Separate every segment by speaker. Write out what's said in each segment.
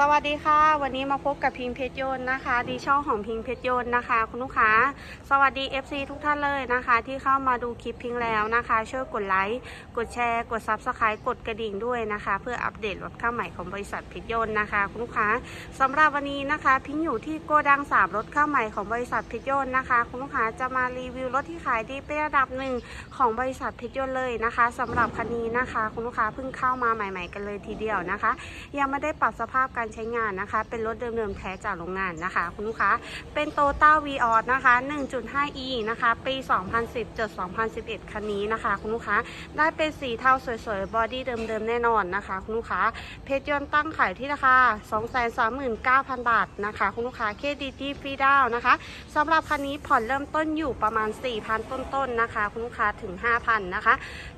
Speaker 1: สวัสดีค่ะ วันนี้มาพบกับพิงเพชรยนต์นะคะ ดีช่องของพิงเพชรยนต์นะคะ คุณลูกค้า สวัสดี FC ทุกท่านเลยนะคะ ที่เข้ามาดูคลิปพิงแล้วนะคะ ช่วยกดไลค์กดแชร์ กด Subscribe กดกระดิ่งด้วยนะคะ เพื่ออัปเดตรถเข้าใหม่ของบริษัทเพชรยนต์นะคะคุณลูกค้าสำหรับวันนี้นะคะ พิงอยู่ที่โกดังสามรถเข้าใหม่ของบริษัทเพชรยนต์นะคะคุณลูกค้าจะมารีวิวรถที่ขายดีเป็นระดับหนึ่งของบริษัทเพชรยนต์เลยนะคะสำหรับคันนี้นะคะ คุณลูกค้าเพิ่งเข้ามาใหม่ ๆ กันเลยทีเดียวนะคะ ยังไม่ได้ปรับสภาพการใช้งานนะคะ เป็นรถเดิมๆแท้จากโรงงานนะคะ คุณลูกค้าเป็นโตต้าวีออสนะคะ 1.5e นะคะ ปี 2010จด2011 คันนี้นะคะ คุณลูกค้าได้เป็นสีเทาสวยๆ บอดี้เดิมๆ แน่นอนนะคะ คุณลูกค้าเพชรยนต์ตั้งขายที่ราคา 239,000 บาทนะคะ คุณลูกค้าเครดิตที่ฟรีดาวนะคะสำหรับคันนี้ผ่อนเริ่มต้นอยู่ประมาณ 4,000 ต้นๆนะคะ คุณลูกค้าถึง 5,000 นะคะ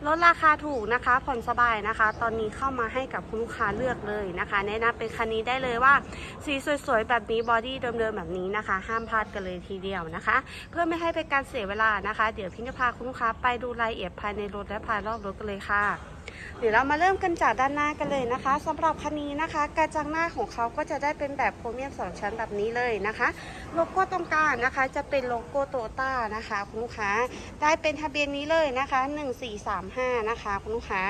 Speaker 1: ลดราคาถูกนะคะ ผ่อนสบายนะคะ ตอนนี้เข้ามาให้กับคุณลูกค้าเลือกเลยนะคะ แนะนำเป็นคันนี้ได้เลยว่า สีสวยๆ แบบนี้บอดี้เดิมๆแบบนี้นะคะ ห้ามพลาดกันเลยทีเดียวนะคะ เพื่อไม่ให้เป็นการเสียเวลานะคะ เดี๋ยวพิงจะพาคุณลูกค้าไปดูรายละเอียดภายในรถและภายรอบรถกันเลยค่ะ เดี๋ยวเรามาเริ่มกันจากด้านหน้ากันเลยนะคะสำหรับคันนี้นะคะ กระจังหน้าของเขาก็จะได้เป็นแบบโพรเมียมสองชั้นแบบนี้เลยนะคะ โลโก้ตรงกลางนะคะ จะเป็นโลโก้โตต้านะคะคุณลูกค้า ได้เป็นทะเบียนนี้เลยนะคะ1435นะคะคุณลูกค้า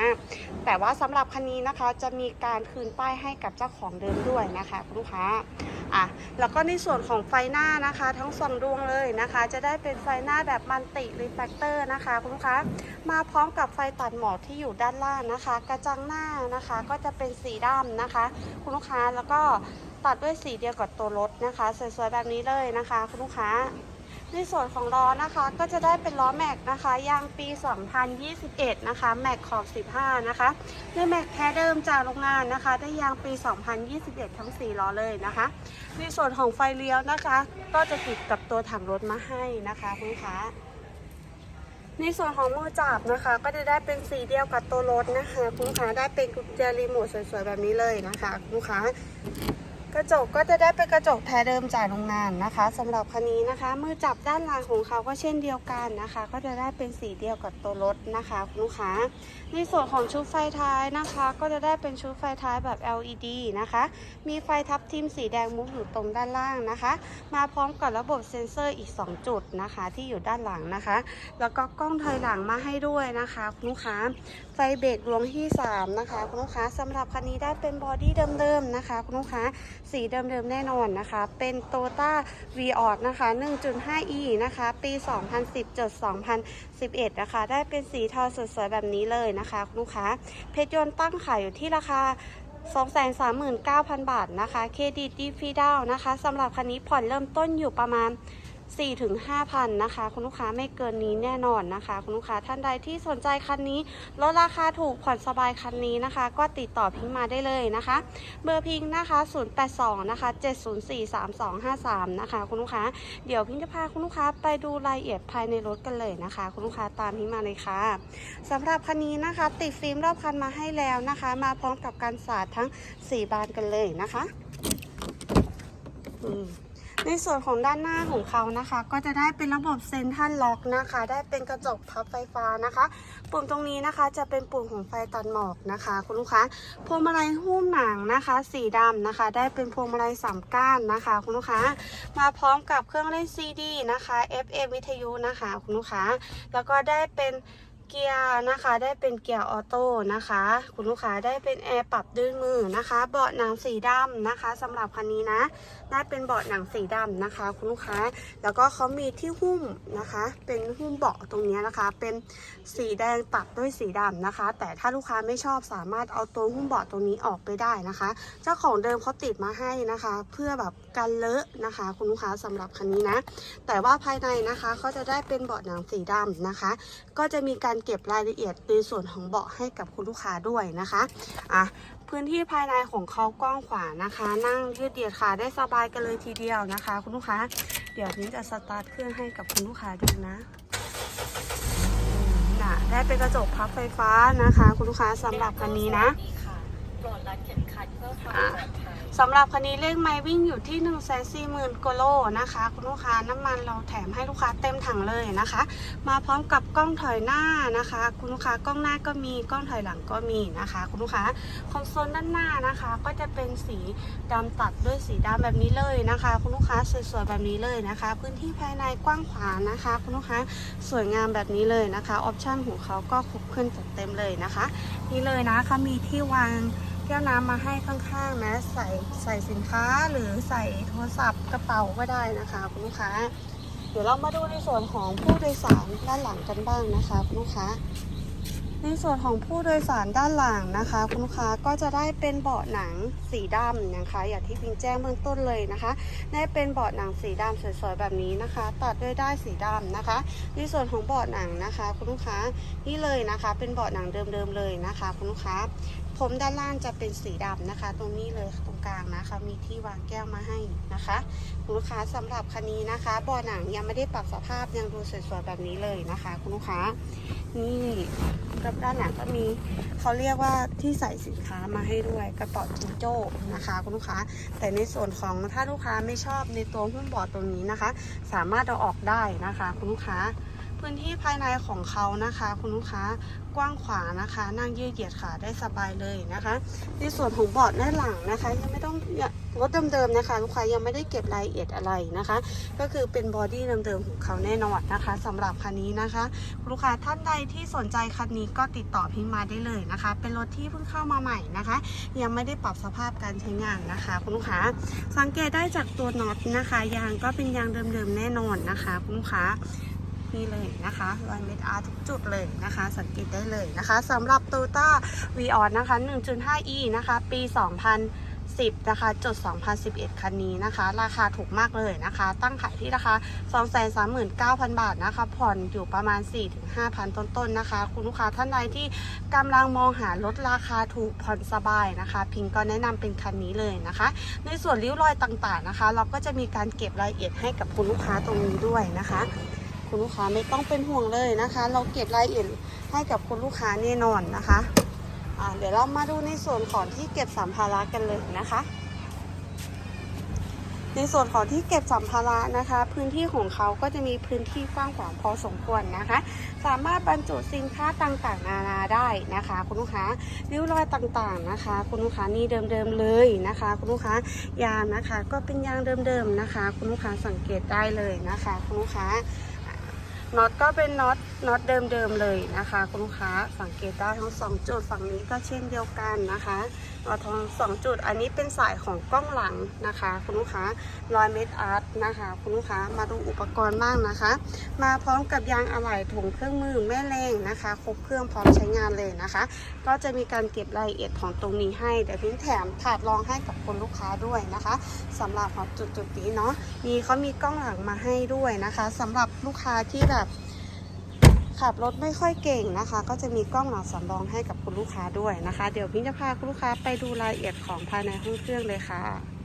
Speaker 1: แต่ว่าสำหรับคันนี้นะคะจะมีการคืนป้ายให้กับเจ้าของเดิมด้วยนะคะคุณลูกค้าอะแล้วก็ในส่วนของไฟหน้านะคะ ทั้งสองดวงเลยนะคะ จะได้เป็นไฟหน้าแบบมันติรีแฟกเตอร์นะคะคุณลูกค้ามาพร้อมกับไฟตัดหมอกที่อยู่ด้านล่างนะคะ กระจังหน้านะคะก็จะเป็นสีดำนะคะ คุณลูกค้าแล้วก็ตัดด้วยสีเดียวกับตัวรถนะคะสวยๆแบบนี้เลยนะคะ คุณลูกค้า ในส่วนของล้อนะคะก็จะได้เป็นล้อแม็กนะคะยางปี 2021 นะคะแม็กขอบ 15 นะคะ ในแม็กแท้เดิมจากโรงงานนะคะ ได้ยางปี 2021 ทั้ง 4 ล้อเลยนะคะ ในส่วนของไฟเลี้ยวนะคะ ก็จะติดกับตัวถังรถมาให้นะคะคุณค้าในส่วนของมือจับนะคะ ก็จะได้เป็นสีเดียวกับตัวรถนะคะคุณค้าได้เป็นกุญแจรีโมทสวยๆแบบนี้เลยนะคะคุณค้า กระจกก็จะได้เป็นกระจกแท้เดิมจากโรงงานนะคะสำหรับคันนี้นะคะ มือจับด้านหลังของเขาก็เช่นเดียวกันนะคะ ก็จะได้เป็นสีเดียวกับตัวรถนะคะคุณลูกค้า ในส่วนของชุดไฟท้ายนะคะ ก็จะได้เป็นชุดไฟท้ายแบบ LED นะคะ มีไฟทับทิมสีแดงมุกอยู่ตรงด้านล่างนะคะ มาพร้อมกับระบบเซ็นเซอร์อีก 2 จุดนะคะ ที่อยู่ด้านหลังนะคะ แล้วก็กล้องถอยหลังมาให้ด้วยนะคะคุณลูกค้า ไฟเบรกดวงที่ 3 นะคะคุณลูกค้าสำหรับคันนี้ได้เป็นบอดี้เดิมๆนะคะคุณลูกค้า สีเดิมๆแน่นอนนะคะ เป็น t o y o t a v ีออนะคะ 1.5e นะคะ ปี 2010จด2011 นะคะ ได้เป็นสีเทาสวยๆแบบนี้เลยนะคะคุณลูกค้า เพชรยนต์ตั้งขายอยู่ที่ราคา239,000 บาทนะคะ เครดิตดีฟรีดาวนะคะสำหรับคันนี้ผ่อนเริ่มต้นอยู่ประมาณ 4ถึง5,000นะคะ คุณลูกค้าไม่เกินนี้แน่นอนนะคะ คุณลูกค้าท่านใดที่สนใจคันนี้ลดราคาถูกผ่อนสบายคันนี้นะคะ ก็ติดต่อพิงมาได้เลยนะคะ เบอร์พิงนะคะ 082 นะคะ 7043253 นะคะ คุณลูกค้าเดี๋ยวพิงจะพาคุณลูกค้าไปดูรายละเอียดภายในรถกันเลยนะคะ คุณลูกค้าตามพิงมาเลยค่ะสำหรับคันนี้นะคะ ติดฟิล์มรอบคันมาให้แล้วนะคะ มาพร้อมกับการสาดทั้ง 4 บานกันเลยนะคะ อืม ในส่วนของด้านหน้าของเขานะคะ ก็จะได้เป็นระบบเซนทรัลล็อกนะคะ ได้เป็นกระจกพับไฟฟ้านะคะ ปุ่มตรงนี้นะคะจะเป็นปุ่มของไฟตัดหมอกนะคะ คุณลูกค้าพวงมาลัยหุ้มหนังนะคะ สีดำนะคะ ได้เป็นพวงมาลัยสามก้านนะคะ คุณลูกค้ามาพร้อมกับเครื่องเล่นซีดีนะคะ FM วิทยุนะคะ คุณลูกค้าแล้วก็ได้เป็น เกียร์นะคะได้เป็นเกียร์ออโต้นะคะ คุณลูกค้าได้เป็นแอร์ปรับด้วยมือนะคะ เบาะหนังสีดำนะคะสำหรับคันนี้นะได้เป็นเบาะหนังสีดำนะคะ คุณลูกค้าแล้วก็เขามีที่หุ้มนะคะ เป็นหุ้มเบาะตรงนี้นะคะ เป็นสีแดงตัดด้วยสีดำนะคะ แต่ถ้าลูกค้าไม่ชอบสามารถเอาตัวหุ้มเบาะตรงนี้ออกไปได้นะคะ เจ้าของเดิมเขาติดมาให้นะคะ เพื่อแบบกันเลอะนะคะ คุณลูกค้าสำหรับคันนี้นะ แต่ว่าภายในนะคะเขาจะได้เป็นเบาะหนังสีดำนะคะ ก็จะมีการเก็บรายละเอียดในส่วนของเบาะให้กับคุณลูกค้าด้วยนะคะอะพื้นที่ภายในของเขากว้างขวางนะคะ นั่งยืดเหยียดขาได้สบายกันเลยทีเดียวนะคะ คุณลูกค้า เดี๋ยวนี้จะสตาร์ทเครื่องให้กับคุณลูกค้าดูนะน่ะได้เป็นกระจกพับไฟฟ้านะคะ คุณลูกค้าสำหรับคันนี้นะ
Speaker 2: สวัสดีค่ะโปรดรัดเข็มขัดเพื่อความปลอดภัย
Speaker 1: สำหรับคันนี้เลขไม้วิ่งอยู่ที่1นึ่งแสนสี่หมื่นกิโลนะคะ คุณลูกค้าน้ำมันเราแถมให้ลูกค้าเต็มถังเลยนะคะ มาพร้อมกับกล้องถอยหน้านะคะ คุณลูกค้ากล้องหน้าก็มีกล้องถอยหลังก็มีนะคะ คุณลูกค้าคอนโซลด้านหน้านะคะ ก็จะเป็นสีดำตัดด้วยสีดำแบบนี้เลยนะคะ คุณลูกค้าสวยๆแบบนี้เลยนะคะ พื้นที่ภายในกว้างขวางนะคะ คุณลูกค้าสวยงามแบบนี้เลยนะคะออปชั่นของเขาก็ครบขึ้นจัดเต็มเลยนะคะ นี่เลยนะคะมีที่วาง แก้วน้ำมาให้ข้างๆนะใส่ใส่สินค้าหรือใส่โทรศัพท์กระเป๋าก็ได้นะคะคุณลูกค้า เดี๋ยวเรามาดูในส่วนของผู้โดยสารด้านหลังกันบ้างนะคะคุณลูกค้า ในส่วนของผู้โดยสารด้านหลังนะคะ คุณลูกค้าก็จะได้เป็นเบาะหนังสีดำนะคะ อย่างที่พิงแจ้งเบื้องต้นเลยนะคะ ได้เป็นเบาะหนังสีดำสวยๆแบบนี้นะคะ ตัดด้วยได้ายสีดำนะคะ ในส่วนของเบาะหนังนะคะ คุณลูกค้านี่เลยนะคะ เป็นเบาะหนังเดิมๆเลยนะคะ คุณลูกค้า ผมด้านล่างจะเป็นสีดำนะคะ ตรงนี้เลยตรงกลางนะคะ มีที่วางแก้วมาให้นะคะคุณลูกค้าสำหรับคันนี้นะคะบาะหนังยังไม่ได้ปรับสภาพยังดูสวยๆแบบนี้เลยนะคะ คุณลูกค้านี่กับด้านหลังก็มีเขาเรียกว่าที่ใส่สินค้ามาให้ด้วยกระเป๋าจิงโจ้นะคะ คุณลูกค้า แต่ในส่วนของถ้าลูกค้าไม่ชอบในตัวหุ้มเบาะตรงนี้นะคะ สามารถเอาออกได้นะคะ คุณลูกค้า พื้นที่ภายในของเขานะคะ คุณลูกค้า กว้างขวางนะคะ นั่งยืดเหยียดขาได้สบายเลยนะคะ ในส่วนของเบาะด้านหลังนะคะ ยังไม่ต้องรถเดิมๆนะคะ ลูกค้ายังไม่ได้เก็บรายละเอียดอะไรนะคะ ก็คือเป็นบอดี้เดิมๆของเขาแน่นอนนะคะสำหรับคันนี้นะคะ ลูกค้าท่านใดที่สนใจคันนี้ก็ติดต่อพิมมาได้เลยนะคะ เป็นรถที่เพิ่งเข้ามาใหม่นะคะ ยังไม่ได้ปรับสภาพการใช้งานนะคะ คุณลูกค้าสังเกตได้จากตัวน็อตนะคะ ยางก็เป็นยางเดิมๆแน่นอนนะคะ คุณลูกค้า นี่เลยนะคะรอยเม็ดอาร์ทุกจุดเลยนะคะ สังเกตได้เลยนะคะสำหรับ t o y o t a v ีออนนะคะ 1.5e นะคะ ปี 2010 นะคะจุด2011 คันนี้นะคะ ราคาถูกมากเลยนะคะ ตั้งขายที่ราคา 239,000 บาทนะคะ ผ่อนอยู่ประมาณ 4-5,000 ต้นๆนะคะ คุณลูกค้าท่านใดที่กำลังมองหารถราคาถูกผ่อนสบายนะคะ พิงก็แนะนำเป็นคันนี้เลยนะคะ ในส่วนริ้วรอยต่างๆนะคะ เราก็จะมีการเก็บรายละเอียดให้กับคุณลูกค้าตรงนี้ด้วยนะคะ คุณลูกค้าไม่ต้องเป็นห่วงเลยนะคะ เราเก็บรายละเอียดให้กับคุณลูกค้าแน่นอนนะคะอ่าเดี๋ยวเรามาดูในส่วนของที่เก็บสัมภาระกันเลยนะคะ ในส่วนของที่เก็บสัมภาระนะคะ พื้นที่ของเขาก็จะมีพื้นที่กว้างขวางพอสมควรนะคะ สามารถบรรจุสินค้าต่างๆ นานาได้นะคะ คุณลูกค้าริ้วรอยต่างๆนะคะ คุณลูกค้านี่เดิมๆเลยนะคะ คุณลูกค้ายางนะคะ ก็เป็นยางเดิมๆนะคะ คุณลูกค้าสังเกตได้เลยนะคะ คุณลูกค้า น็อตก็เป็นน็อต น็อตเดิมๆเลยนะคะ คุณลูกค้าสังเกตได้ทั้งสองจุดฝั่งนี้ก็เช่นเดียวกันนะคะน็อตทั้งสองจุดอันนี้เป็นสายของกล้องหลังนะคะ คุณลูกค้ารอยเมดอาร์ตนะคะ คุณลูกค้ามาดูอุปกรณ์บ้างนะคะ มาพร้อมกับยางอะไหล่ถุงเครื่องมือแม่แรงนะคะครบเครื่องพร้อมใช้งานเลยนะคะ ก็จะมีการเก็บรายละเอียดของตรงนี้ให้เดี๋ยวพิมพ์แถมถาดรองให้กับคุณลูกค้าด้วยนะคะสำหรับจุดจุดนี้เนาะมีเขามีกล้องหลังมาให้ด้วยนะคะสำหรับลูกค้าที่แบบ ขับรถไม่ค่อยเก่งนะคะ ก็จะมีกล้องหลังสำรองให้กับคุณลูกค้าด้วยนะคะ เดี๋ยวพี่จะพาคุณลูกค้าไปดูรายละเอียดของภายในห้องเครื่องเลยค่ะ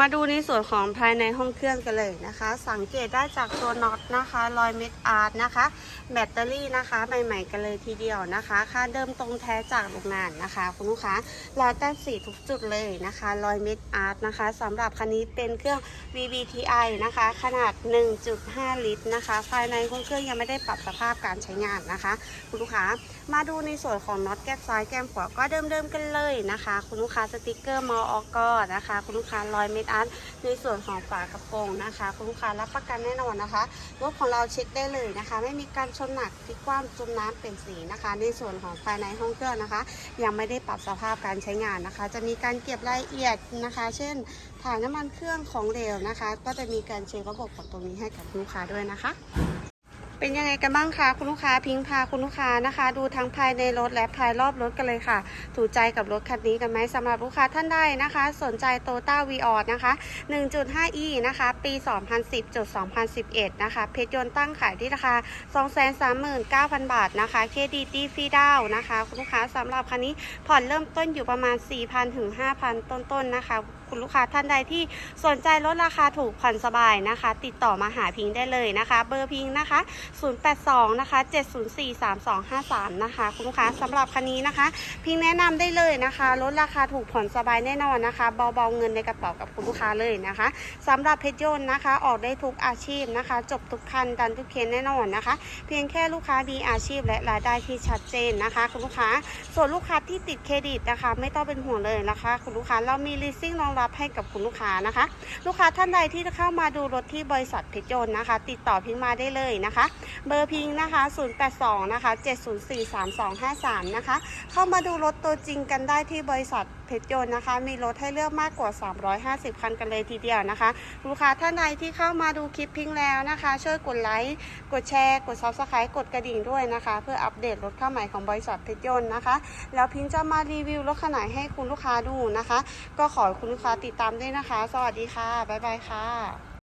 Speaker 1: มาดูในส่วนของภายในห้องเครื่องกันเลยนะคะ สังเกตได้จากตัวน็อตนะคะรอยเม็ดอาร์ตนะคะ แบตเตอรี่นะคะใหม่ๆกันเลยทีเดียวนะคะ ค่าเดิมตรงแท้จากโรงงานนะคะ คุณลูกค้ารอยแต้มสีทุกจุดเลยนะคะรอยเม็ดอาร์ตนะคะสำหรับคันนี้เป็นเครื่อง VVTi นะคะ ขนาด 1.5 ลิตรนะคะ ภายในห้องเครื่องยังไม่ได้ปรับสภาพการใช้งานนะคะ คุณลูกค้ามาดูในส่วนของน็อตแก้มซ้ายแก้มขวาก็เดิมๆกันเลยนะคะ คุณลูกค้าสติกเกอร์มออกนะคะ คุณลูกค้ารอยเม็ดอาร์ตในส่วนของฝากระโปรงนะคะคุณลูกค้ารับประกันแน่นอนนะคะรถของเราเช็คได้เลยนะคะ ไม่มีการชนหนักที่กคว่ำจมน้ำเป็นสีนะคะ ในส่วนของภายในห้องเครื่องนะคะ ยังไม่ได้ปรับสภาพการใช้งานนะคะ จะมีการเก็บรายละเอียดนะคะ เช่น ถ่ายน้ำมันเครื่องของเหลวนะคะ ก็จะมีการเช็คระบบของตรงนี้ให้กับลูกค้าด้วยนะคะ เป็นยังไงกันบ้างคะคุณลูกค้าพิงพาคุณลูกค้านะคะ ดูทั้งภายในรถและภายรอบรถกันเลยค่ะ ถูกใจกับรถคันนี้กันไหมสำหรับลูกค้าท่านใดนะคะ สนใจโตต้าวีออนะคะ 1.5e นะคะ ปี 2010จุด2011 นะคะ เพชรยนต์ตั้งขายที่ราคา 239,000 บาทนะคะเครดิตดีฟรีดาวนะคะ คุณลูกค้าสำหรับคันนี้ผ่อนเริ่มต้นอยู่ประมาณ 4,000ถึง5,000 ต้นๆนะคะคุณลูกค้าท่านใดที่สนใจลดราคาถูกผ่อนสบายนะคะ ติดต่อมาหาพิงได้เลยนะคะ เบอร์พิงนะคะ 082 นะคะ 704 3253 นะคะ คุณลูกค้าสำหรับคันนี้นะคะ พิงแนะนำได้เลยนะคะลดราคาถูกผ่อนสบายแน่นอนนะคะเบาๆเงินในกระเป๋ากับคุณลูกค้าเลยนะคะสำหรับเพชรยนต์นะคะ ออกได้ทุกอาชีพนะคะ จบทุกคันดันทุกเคสแน่นอนนะคะ เพียงแค่ลูกค้ามีอาชีพและรายได้ที่ชัดเจนนะคะ คุณลูกค้า ส่วนลูกค้าที่ติดเครดิตนะคะ ไม่ต้องเป็นห่วงเลยนะคะ คุณลูกค้าเรามี leasing รองรับให้กับคุณลูกค้านะคะ ลูกค้าท่านใดที่จะเข้ามาดูรถที่บริษัทเพชรยนต์นะคะ ติดต่อพิงมาได้เลยนะคะ เบอร์พิงนะคะ 082 นะคะ 704 3253 นะคะ เข้ามาดูรถตัวจริงกันได้ที่บริษัทเพชรยนต์นะคะ มีรถให้เลือกมากกว่า 350 คันกันเลยทีเดียวนะคะ ลูกค้าท่านใดที่เข้ามาดูคลิปพิงแล้วนะคะ ช่วยกดไลค์ กดแชร์ กด subscribe กดกระดิ่งด้วยนะคะ เพื่ออัปเดตรถเข้าใหม่ของบริษัทเพชรยนต์นะคะ แล้วพิงจะมารีวิวรถขนาดให้คุณลูกค้าดูนะคะ ก็ขอคุณลูกติดตามด้วยนะคะ สวัสดีค่ะ บ๊ายบายค่ะ